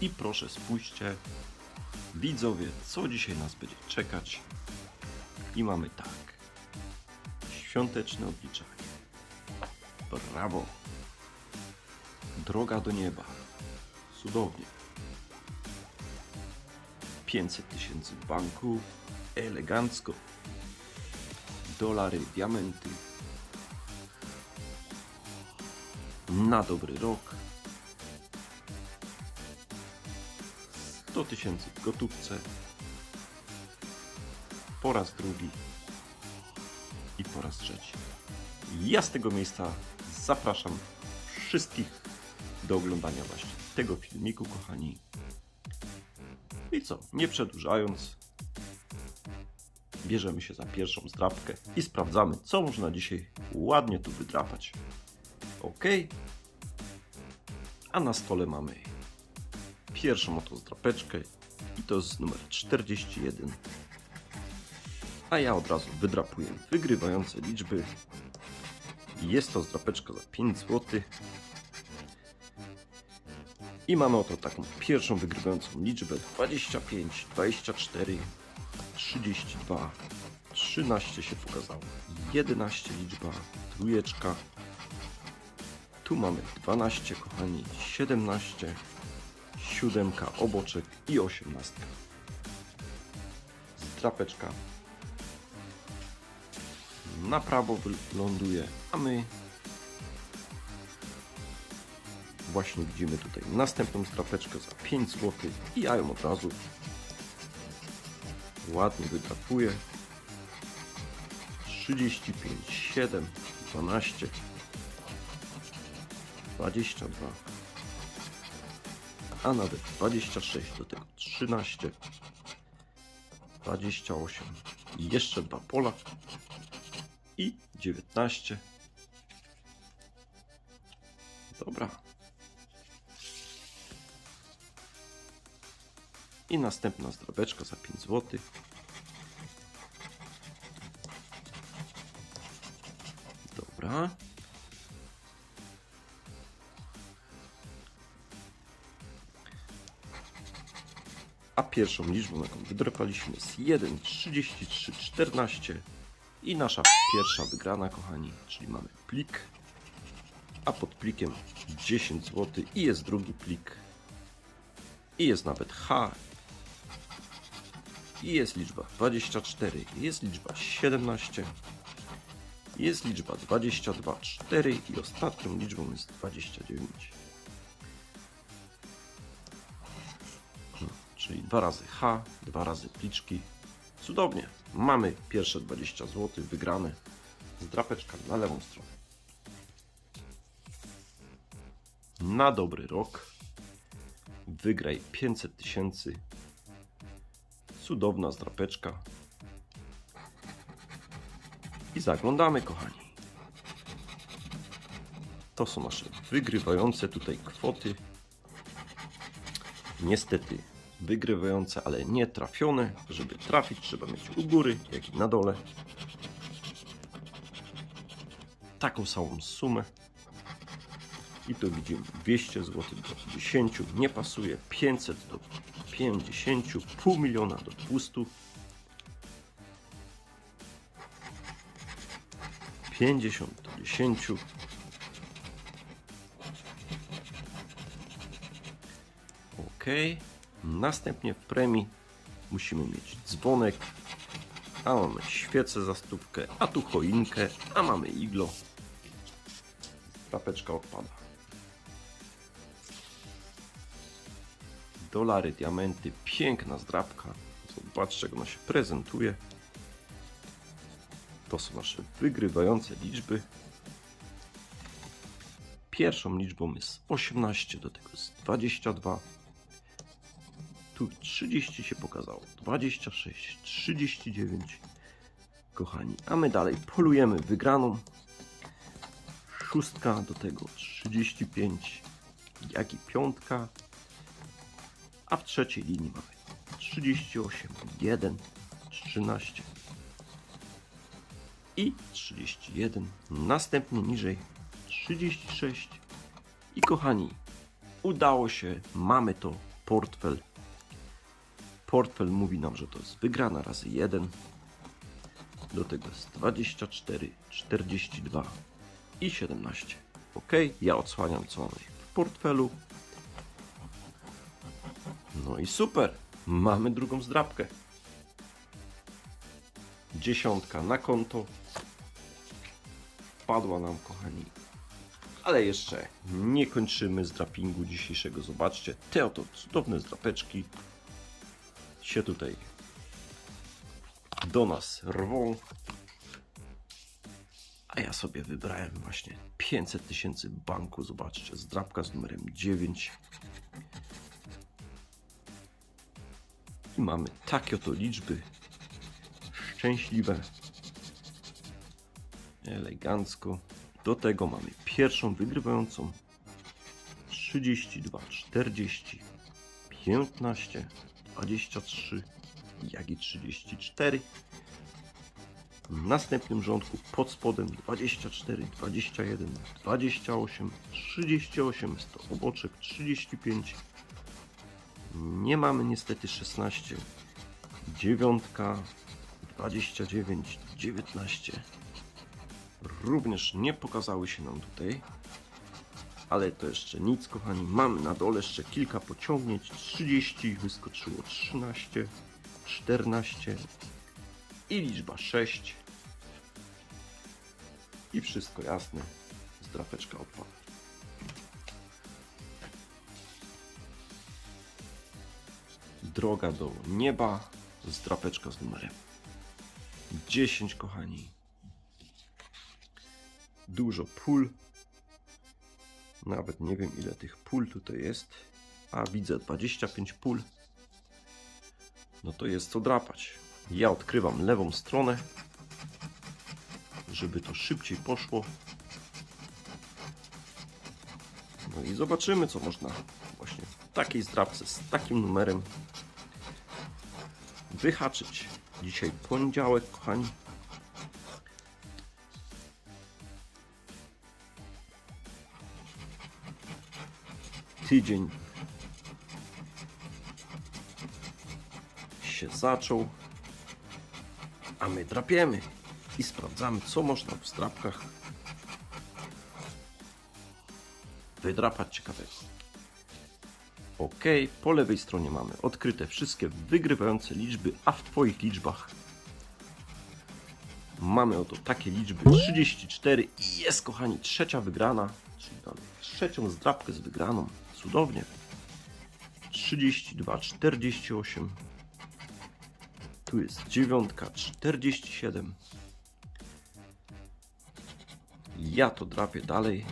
I proszę spójrzcie, widzowie, co dzisiaj nas będzie czekać. I mamy tak, świąteczne odliczanie. Brawo! Droga do nieba. Cudownie. 500 tysięcy banku. Elegancko. Dolary, diamenty. Na dobry rok. 100 tysięcy w gotówce. Po raz drugi. I po raz trzeci. Ja z tego miejsca zapraszam wszystkich do oglądania właśnie tego filmiku, kochani. I co, nie przedłużając, bierzemy się za pierwszą zdrabkę i sprawdzamy, co można dzisiaj ładnie tu wydrapać. Ok? A na stole mamy pierwszą oto zdrapeczkę i to jest numer 41. A ja od razu wydrapuję wygrywające liczby. Jest to zdrapeczka za 5 zł. I mamy oto taką pierwszą wygrywającą liczbę 25, 24, 32, 13 się pokazało, 11 liczba, trójeczka. Tu mamy 12 kochani, 17, siódemka, oboczek i 18. Zdrapeczka na prawo wyląduje, a my właśnie widzimy tutaj następną strapeczkę za 5 zł i ja ją od razu ładnie wydrapuję. 35, 7, 12 22 a nawet 26 do tego. 13 28 i jeszcze dwa pola. I 19 dobra. I następna zdrobeczka za 5 zł. Dobra. A pierwszą liczbą, jaką wydropaliśmy jest 1, 33, 14 i nasza pierwsza wygrana, kochani, czyli mamy plik, a pod plikiem 10 zł i jest drugi plik. I jest nawet H. I jest liczba 24, jest liczba 17, jest liczba 22, 4 i ostatnią liczbą jest 29. czyli dwa razy H, dwa razy pliczki. Cudownie. Mamy pierwsze 20 zł wygrane z drapeczka na lewą stronę. Na dobry rok wygraj 500 tysięcy cudowna zdrapeczka. I zaglądamy, kochani. To są nasze wygrywające tutaj kwoty. Niestety wygrywające, ale nie trafione. Żeby trafić, trzeba mieć u góry, jak i na dole. Taką samą sumę. I tu widzimy 200 zł do 10, nie pasuje 500 do 50, pół miliona do 200, 50 do 10, ok. Następnie w premii musimy mieć dzwonek, a mamy świecę za stówkę, a tu choinkę, a mamy iglo. Trapeczka odpada. dolary, diamenty, piękna zdrabka. Zobaczcie, jak ona się prezentuje. To są nasze wygrywające liczby. Pierwszą liczbą jest 18, do tego jest 22. Tu 30 się pokazało, 26, 39. Kochani, a my dalej polujemy wygraną. Szóstka, do tego 35, jak i piątka. A w trzeciej linii mamy 38, 1, 13 i 31. Następnie niżej 36, I kochani, udało się, mamy to, portfel. Portfel mówi nam, że to jest wygrana razy 1. Do tego jest 24, 42 i 17. Ok, ja odsłaniam co mamy w portfelu. No i super, mamy drugą zdrabkę. Dziesiątka na konto. Padła nam, kochani. Ale jeszcze nie kończymy zdrapingu dzisiejszego. Zobaczcie, te oto cudowne zdrapeczki się tutaj do nas rwą. A ja sobie wybrałem właśnie 500 tysięcy banku. Zobaczcie, zdrapka z numerem 9. I mamy takie oto liczby szczęśliwe. Elegancko. Do tego mamy pierwszą wygrywającą 32, 40, 15, 23, jak i 34. W następnym rządku pod spodem 24, 21, 28, 38, jest to oboczek 35. Nie mamy niestety 16, dziewiątka, 29, 19. Również nie pokazały się nam tutaj. Ale to jeszcze nic, kochani. Mamy na dole jeszcze kilka pociągnięć. 30, wyskoczyło 13, 14 i liczba 6. I wszystko jasne. Zdrapeczka odpada. Droga do nieba. Zdrapeczka z numerem 10, kochani. Dużo pól. Nawet nie wiem ile tych pól tutaj jest. A widzę 25 pól. No to jest co drapać. Ja odkrywam lewą stronę, żeby to szybciej poszło. No i zobaczymy, co można właśnie w takiej zdrapce z takim numerem wyhaczyć. Dzisiaj poniedziałek, kochani. Tydzień się zaczął, a my drapiemy i sprawdzamy, co można w zdrapkach wydrapać ciekawego. Ok, po lewej stronie mamy odkryte wszystkie wygrywające liczby, a w Twoich liczbach mamy oto takie liczby 34 i jest kochani trzecia wygrana, czyli mamy trzecią zdrapkę z wygraną, cudownie. 32, 48, tu jest dziewiątka, 47. Ja to drapię dalej.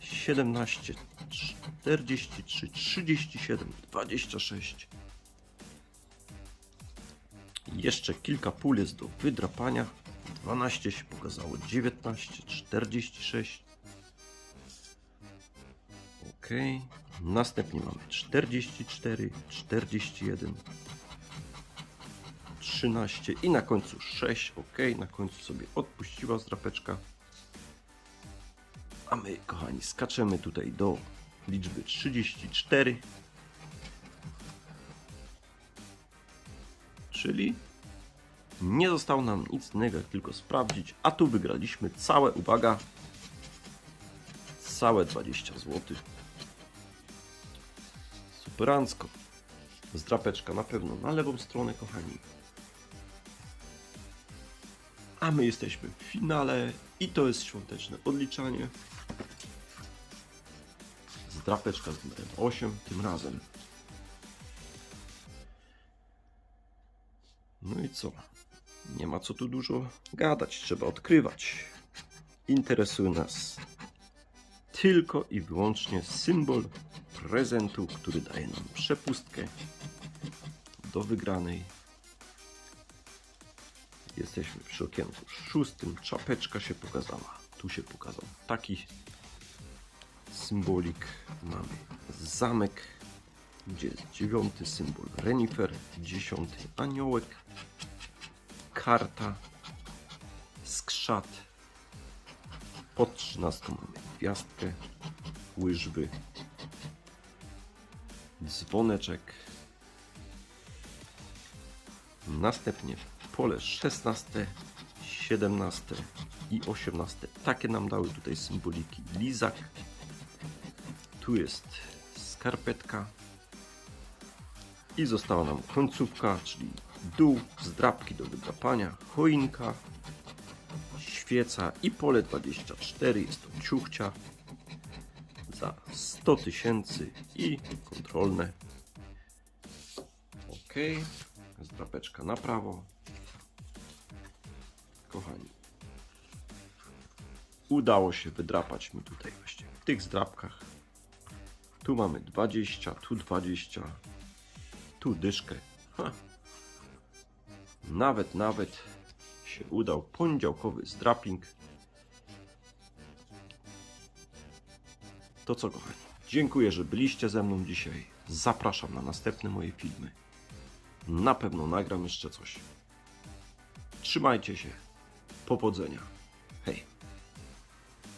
17, 43, 37, 26. Jeszcze kilka pól jest do wydrapania. 12 się pokazało, 19, 46. Ok. Następnie mamy 44, 41, 13 i na końcu 6. Ok. Na końcu sobie odpuściła zdrapeczka. A my, kochani, skaczemy tutaj do liczby 34. Czyli nie zostało nam nic innego, tylko sprawdzić. A tu wygraliśmy całe, uwaga, całe 20 zł. Zdrapeczka na pewno na lewą stronę, kochani. A my jesteśmy w finale i to jest świąteczne odliczanie. Zdrapeczka z numerem 8 tym razem. No i co? Nie ma co tu dużo gadać, trzeba odkrywać. Interesuje nas tylko i wyłącznie symbol prezentu, który daje nam przepustkę do wygranej. Jesteśmy przy okienku szóstym. Czapeczka się pokazała. Tu się pokazał taki symbolik. Mamy zamek, gdzie jest dziewiąty symbol renifer, dziesiąty aniołek, karta, skrzat. Pod trzynastką mamy gwiazdkę, łyżwy dzwoneczek. Następnie pole 16, 17 i 18. Takie nam dały tutaj symboliki lizak. Tu jest skarpetka. I została nam końcówka, czyli dół, zdrapki do wydrapania, choinka, świeca i pole 24 jest ciuchcia za 100 tysięcy i kontrolne. Ok, zdrapeczka na prawo. Kochani, udało się wydrapać mi tutaj właśnie w tych zdrapkach. Tu mamy 20, tu 20, tu dyszkę. Ha. Nawet, nawet się udał poniedziałkowy zdraping. To co kochani, dziękuję, że byliście ze mną dzisiaj. Zapraszam na następne moje filmy. Na pewno nagram jeszcze coś. Trzymajcie się. Powodzenia.